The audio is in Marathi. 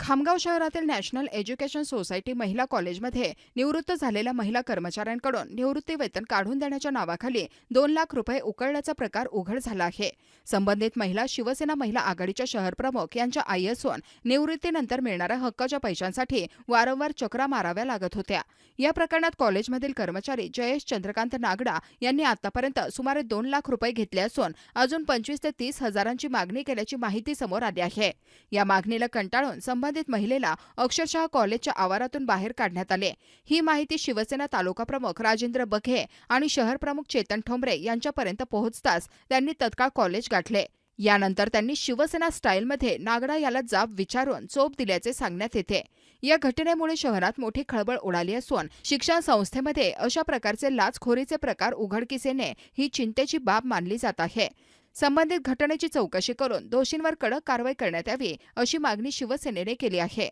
खामगाव शहरातील नॅशनल एज्युकेशन सोसायटी महिला कॉलेजमध्ये निवृत्त झालेल्या महिला कर्मचाऱ्यांकडून निवृत्ती वेतन काढून देण्याच्या नावाखाली दोन लाख रुपये उकळल्याचा प्रकार उघड झाला आहे. संबंधित महिला शिवसेना महिला आघाडीच्या शहर प्रमुख यांच्या आई असून निवृत्तीनंतर मिळणाऱ्या हक्काच्या पैशांसाठी वारंवार चक्रा माराव्या लागत होत्या. या प्रकरणात कॉलेजमधील कर्मचारी जयेश चंद्रकांत नागडा यांनी आतापर्यंत सुमारे दोन लाख रुपये घेतले असून अजून पंचवीस ते तीस हजारांची मागणी केल्याची माहिती समोर आली आहे. या मागणीला कंटाळून संबंधित महिलेला अक्षरशः कॉलेजच्या आवारातून बाहेर काढण्यात आले. ही माहिती शिवसेना तालुका प्रमुख राजेंद्र बघे आणि शहर प्रमुख चेतन ठोंबरे यांच्यापर्यंत पोहोचताच त्यांनी तत्काळ कॉलेज गाठले. यानंतर त्यांनी शिवसेना स्टाईलमध्ये नागडा याला जाब विचारून चोप दिल्याचे सांगण्यात येते. या घटनेमुळे शहरात मोठी खळबळ उडाली असून शिक्षण संस्थेमध्ये अशा प्रकारचे लाचखोरीचे प्रकार उघडकीस येणे ही चिंतेची बाब मानली जात आहे. संबंधित घटनेची चौकशी करून दोषींवर कडक कारवाई करण्यात यावी अशी मागणी शिवसेनेने केली आहे.